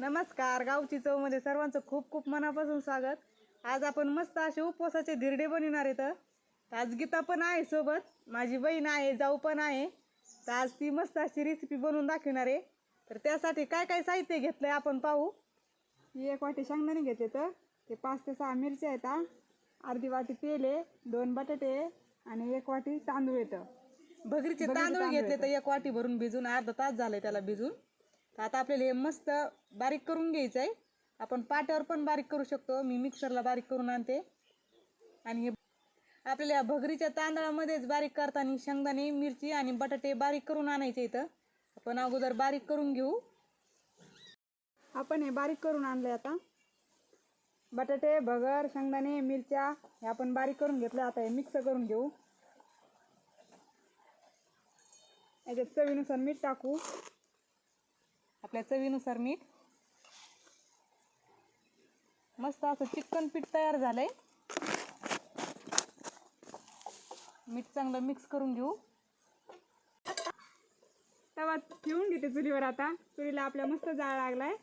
नमस्कार गावची चवमध्ये सर्वांचं खूप खूप मनापासून स्वागत. आज आपण मस्त असे उपवासाचे धिरडे बनवणार आहेत. तर आज गीता पण आहे सोबत माझी बहीण आहे जाऊ पण आहे. तर आज ती मस्त अशी रेसिपी बनवून दाखवणार आहे. तर त्यासाठी काय काय साहित्य घेतलंय आपण पाहू. ही एक वाटी शेंगदाणे घेतले तर ते पाच ते सहा मिरच्या आहेत हा. अर्धी वाटी तेल आहे दोन बटाटे आहे आणि एक वाटी तांदूळ येतं. भगरीचे तांदूळ घेतले तर एक वाटी भरून भिजून अर्धा तास झालाय त्याला भिजून. तर आता आपल्याला हे मस्त बारीक करून घ्यायचं आहे आपण पाट्यावर पण बारीक करू शकतो. मी मिक्सरला बारीक करून आणते. आणि हे आपल्याला या भगरीच्या तांदळामध्येच बारीक करताना शेंगदाणे मिरची आणि बटाटे बारीक करून आणायचे इथं. आपण अगोदर बारीक करून घेऊ. आपण हे बारीक करून आणलंय आता. बटाटे भगर शेंगदाणे मिरच्या हे आपण बारीक करून घेतलं आता हे मिक्स करून घेऊ. याच्यात चवीनुसार मीठ टाकू. आपल्या चवीनुसार मीठ. मस्त असं चिकन पीठ तयार झालंय. मीठ चांगलं मिक्स करून घेऊ. तवा ठेवून घेते चुलीवर आता. चुलीला आपल्या मस्त जाळ लागलाय.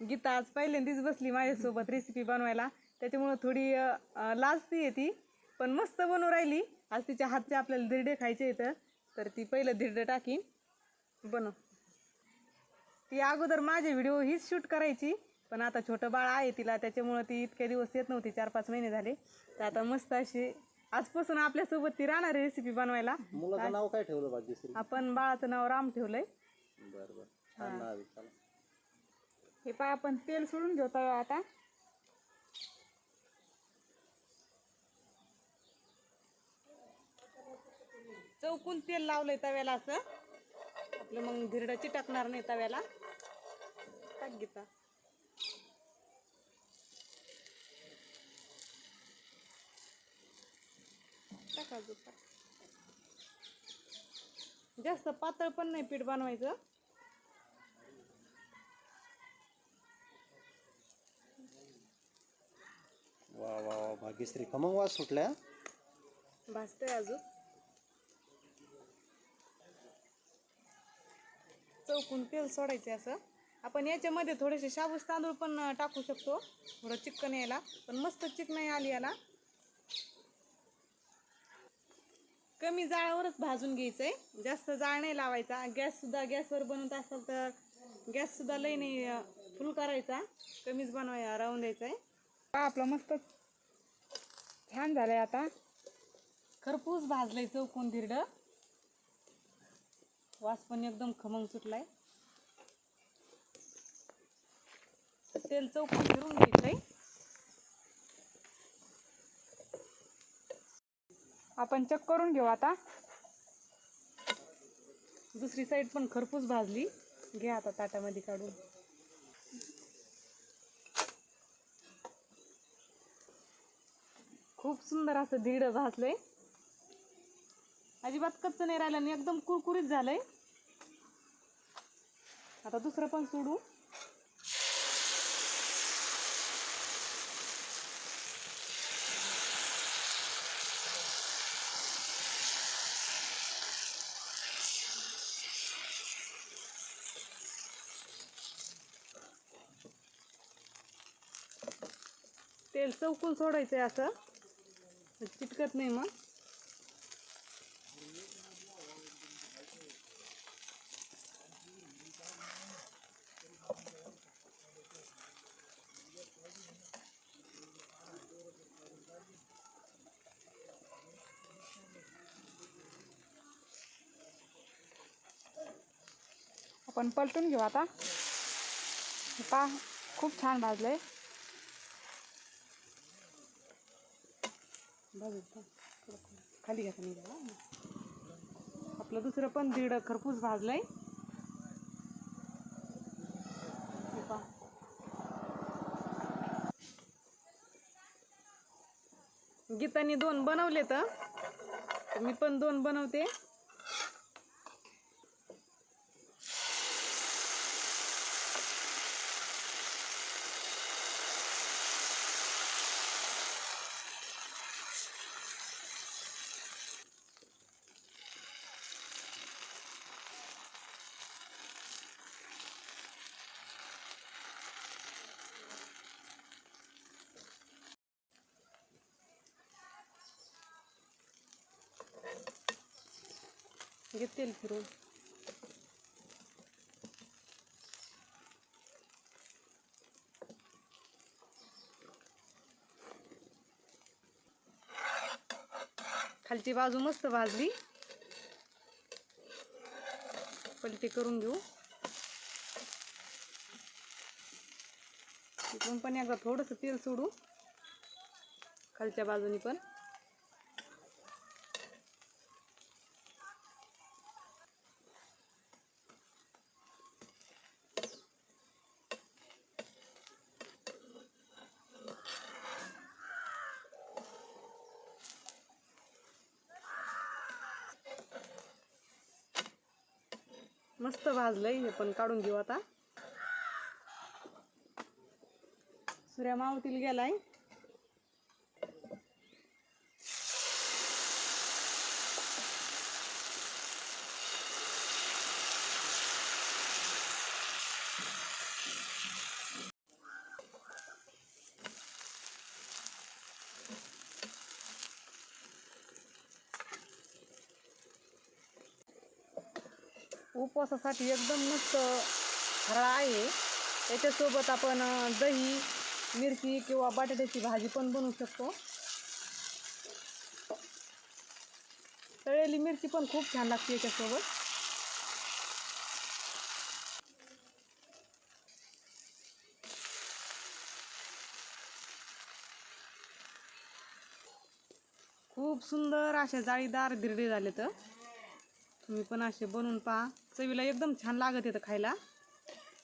गीता आज पहिल्यांदाच बसली माझ्यासोबत रेसिपी बनवायला. त्याच्यामुळं थोडी लाजती आहे ती पण मस्त बनवू राहिली. आज तिच्या हातचे आपल्याला धिरडे खायचे येतं तर ती पहिलं धिरडं टाकीन. बनव. ती अगोदर माझे व्हिडिओ हीच शूट करायची. पण आता छोटं बाळ आहे तिला त्याच्यामुळं ती इतके दिवस येत नव्हती चार पाच महिने झाले. तर आता मस्त अशी आजपासून आपल्यासोबत ती राहणार रेसिपी बनवायला. मुलाचं नाव काय ठेवलं भाग्यश्री आपण बाळाचं नाव राम ठेवलंय. बर बर. छान नाव आहे चला. हे पाय आपण तेल सोडून घेतो आता चौकून तेल लावलंय तव्याला असं. आपलं मग धिरडं चिटकणार नाही तव्याला. टाक घेता टाक. जास्त पातळ पण नाही पीठ बनवायचं. वा वा वा भाग्यश्री. खमंग वास सुटल्या भाजतंय अजून. चौकून तेल सोडायचे असं. आपण याच्यामध्ये थोडेसे शाबूस तांदूळ पण टाकू शकतो. थोडं चिकन यायला. पण मस्त चिकन आली याला. कमी जाळावरच भाजून घ्यायचं आहे जास्त जाळ नाही लावायचा. गॅससुद्धा गॅसवर बनवत असाल तर गॅससुद्धा लई नाही फुल करायचा. कमीच बनवाय राहून द्यायचा आहे आपलं मस्त छान झालंय आता. खरपूस भाजलंय चौकून धिरडं. वास पण एकदम खमंग सुटलाय. तेल चौकून फिरून घ्यायचंय. आपण चेक करून घेऊ आता. दुसरी साईड पण खरपूस भाजली. घे आता ताटामध्ये काढून. खूप सुंदर असं दीड भाजलंय. अजिबात कच्च नाही राहिलं आणि एकदम कुरकुरीत झालंय. आता दुसरं पण सोडू. तेल चौकून आहे असं. चिटकत नाही मग. आपण पलटून घेऊ आता. पा पहा खूप छान भाजलंय. आहे खाली घ्या आपलं दुसरं पण दीड खरपूस भाजलंय. आहे गीतानी दोन बनवले तर मी पण दोन बनवते. घेतील फिरून. खालची बाजू मस्त भाजली. पलटी करून घेऊ. इकडून पण एकदा थोडंसं तेल सोडू. खालच्या बाजूनी पण. मस्त भाजलंय हे पण काढून घेऊ आता. सूर्या मावतील गेलाय. उपवासासाठी एकदम मस्त फराळ आहे. त्याच्यासोबत आपण दही मिरची किंवा बटाट्याची भाजी पण बनवू शकतो. तळलेली मिरची पण खूप छान लागते याच्यासोबत. खूप सुंदर असे जाळीदार धिरडे झाले तर तुम्ही पण असे बनवून पहा. चवीला एकदम छान लागत येतं खायला.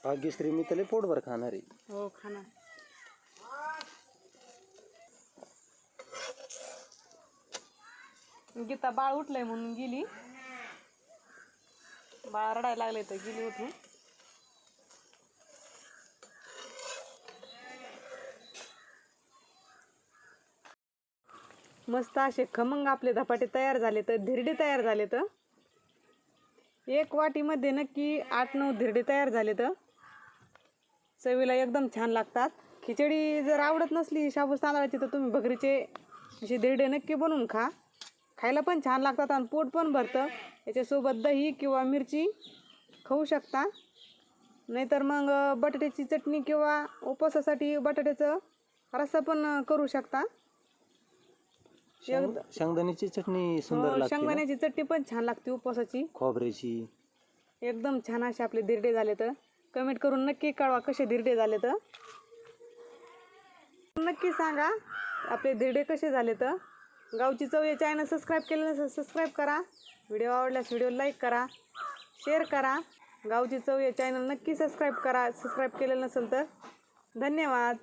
भाग्यश्री मी त्याला पोटभर खाणार आहे. हो खाना गीता बाळ उठलंय म्हणून गेली. बाळ रडायला लागले तर गेली उठून. मस्त असे खमंग आपले धपाटे तयार झाले तर धिरडे तयार झाले तर एक वाटीमध्ये नक्की आठ नऊ धिरडे तयार झाले तर चवीला एकदम छान लागतात. खिचडी जर आवडत नसली शाबूस तांदळाची तर तुम्ही भगरीचे असे धिरडे नक्की बनवून खा. खायला पण छान लागतात आणि पोट पण भरतं. याच्यासोबत दही किंवा मिरची खाऊ शकता. नाहीतर मग बटाट्याची चटणी किंवा उपवासासाठी बटाट्याचं रस्सा पण करू शकता. शेंग- शेंगदाण्याची चटणी सुंदर हो, लागते ना? शेंगदाण्याची चटणी पण छान लागते उपवासाची. खोबऱ्याची. एकदम छान असे आपले धिरडे झाले तर. कमेंट करून नक्की कळवा कसे धिरडे झाले तर. नक्की सांगा आपले धिरडे कसे झाले तर. गावची चव या चॅनल सबस्क्राईब केलं नसेल सबस्क्राईब करा. व्हिडिओ आवडल्यास व्हिडिओ लाईक करा. शेअर करा. गावची चव या चॅनल नक्की सबस्क्राईब करा. सबस्क्राईब केलेलं नसेल तर. धन्यवाद.